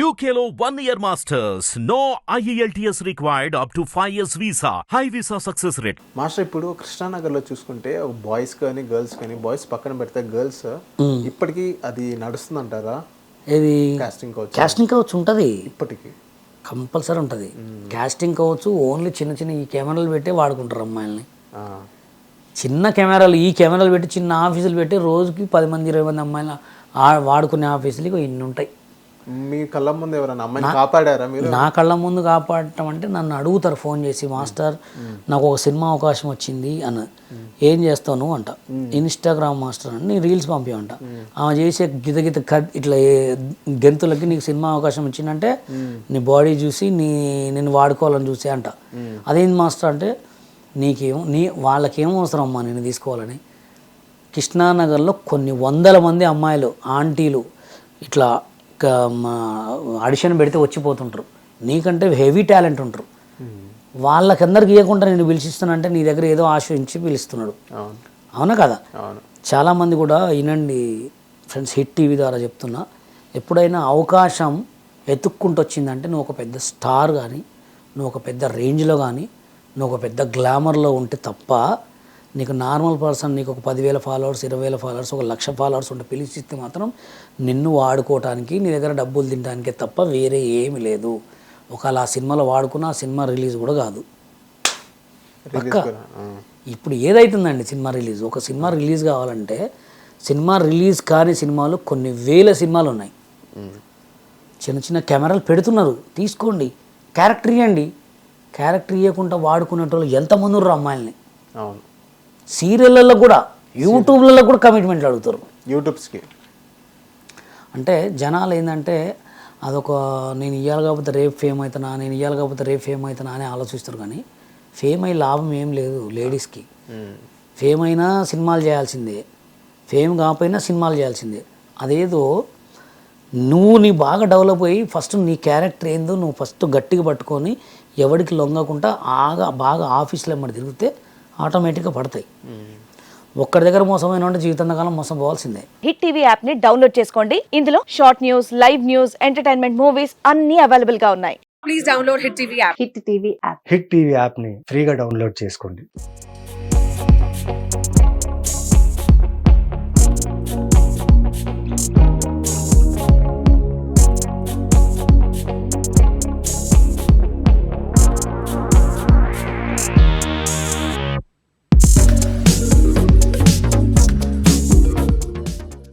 One year masters. No E IELTS required up to 5 years visa. High visa success rate. Master ఇప్పుడు కృష్ణానగర్లో చూసుకుంటే ఒక boys కానీ girls కానీ బాయ్స్ పక్కన పెడితే గర్ల్స్ ఇప్పటికీ అది నడుస్తుందంటారా? ఇది కాస్టింగ్ కోచ్ కాస్టింగ్ కవచ్చు ఉంటుంది. ఇప్పటికి. కంపల్సరీ ఉంటుంది. కాస్టింగ్ కావచ్చు ఓన్లీ చిన్న చిన్న ఈ కెమెరాలు పెట్టి వాడుకుంటారు అమ్మాయిల్ని. ఆ, చిన్న కెమెరాలు ఈ కెమెరాలు పెట్టి చిన్న ఆఫీసులు పెట్టి రోజుకి పది మంది ఇరవై మంది అమ్మాయిలు ఆ- వాడుకునే ఆఫీసులు ఇన్ని ఉంటాయి. మీ కళ్ళ ముందు ఎవరైనా అమ్మాయిని కాపాడారా మీరు? నా కళ్ళ ముందు కాపాడటం అంటే నన్ను అడుగుతారు ఫోన్ చేసి మాస్టర్ నాకు ఒక సినిమా అవకాశం వచ్చింది అని. ఏం చేస్తావు నువ్వు అంట ఇన్స్టాగ్రామ్ మాస్టర్ అని నీ రీల్స్ పంపించమంట ఆమె చేసే గిత గిత కట్ ఇట్లా గెంతులకి నీకు సినిమా అవకాశం వచ్చిందంటే నీ బాడీ చూసి నీ నేను వాడుకోవాలని చూసి అంట. అదేంది మాస్టర్ అంటే నీకేం నీ వాళ్ళకేం అవసరం అమ్మా నేను తీసుకోవాలని. కృష్ణానగర్లో కొన్ని వందల మంది అమ్మాయిలు ఆంటీలు ఇట్లా ఆడిషన్ పెడితే వచ్చిపోతుంటారు. నీకంటే హెవీ టాలెంట్ ఉంటారు. వాళ్ళకందరికి ఇవ్వకుండా నేను పిలిచిస్తానంటే నీ దగ్గర ఏదో ఆశ్రయించి పిలుస్తున్నాడు. అవును. కదా? చాలామంది కూడా వినండి ఫ్రెండ్స్ హిట్ టీవీ ద్వారా చెప్తున్నా ఎప్పుడైనా అవకాశం ఎత్తుక్కుంటూ వచ్చిందంటే నువ్వు ఒక పెద్ద స్టార్ కానీ నువ్వు ఒక పెద్ద రేంజ్లో కానీ నువ్వు ఒక పెద్ద గ్లామర్లో ఉంటే తప్ప నీకు నార్మల్ పర్సన్ నీకు ఒక పదివేల ఫాలోవర్స్ ఇరవై వేల ఫాలోవర్స్ ఒక లక్ష ఫాలోవర్స్ ఉంటే పిలిచిస్తే మాత్రం నిన్ను వాడుకోవటానికి నీ దగ్గర డబ్బులు తినడానికే తప్ప వేరే ఏమీ లేదు. ఒకవేళ ఆ సినిమాలో వాడుకున్న ఆ సినిమా రిలీజ్ కూడా కాదు. ఆ. ఇప్పుడు ఏదైతుందండి సినిమా రిలీజ్? ఒక సినిమా రిలీజ్ కావాలంటే సినిమా రిలీజ్ కాని సినిమాలు కొన్ని వేల సినిమాలు ఉన్నాయి. చిన్న చిన్న కెమెరాలు పెడుతున్నారు. తీసుకోండి. క్యారెక్టర్ ఇవ్వండి క్యారెక్టర్ ఇవ్వకుండా వాడుకునేటోళ్ళు ఎంతమంది ఉన్నారు అమ్మాయిల్ని? అవును. సీరియళ్ళల్లో కూడా యూట్యూబ్లలో కూడా కమిట్మెంట్లు అడుగుతారు. యూట్యూబ్స్కి. అంటే జనాలు ఏంటంటే అదొక నేను ఇవ్వాలి కాకపోతే రేపు ఫేమ్ అవుతానా నేను ఇవ్వాలి కాకపోతే రేపు ఫేమ్ అవుతానా అని ఆలోచిస్తారు కానీ ఫేమ్ అయ్యి లాభం ఏం లేదు లేడీస్కి. ఫేమ్ అయినా సినిమాలు చేయాల్సిందే. ఫేమ్ కాకపోయినా సినిమాలు చేయాల్సిందే. అదేదో నువ్వు నీ బాగా డెవలప్ అయ్యి ఫస్ట్ నీ క్యారెక్టర్ ఏందో నువ్వు ఫస్ట్ గట్టిగా పట్టుకొని ఎవరికి లొంగకుండా ఆగా బాగా ఆఫీస్లో ఎమ్మడి తిరిగితే ఆటోమేటిక్గా పడతాయి. ఒక్కడి దగ్గర మోసమైన ఉంటే జీవితాంతకాలం మోసం పోవాల్సిందే హిట్ టీవీ యాప్ని డౌన్లోడ్ చేసుకోండి. ఇందులో short news live news entertainment movies అన్ని అవైలబుల్గా ఉన్నాయి హిట్ టీవీ యాప్ని ఫ్రీగా డౌన్లోడ్ చేసుకోండి.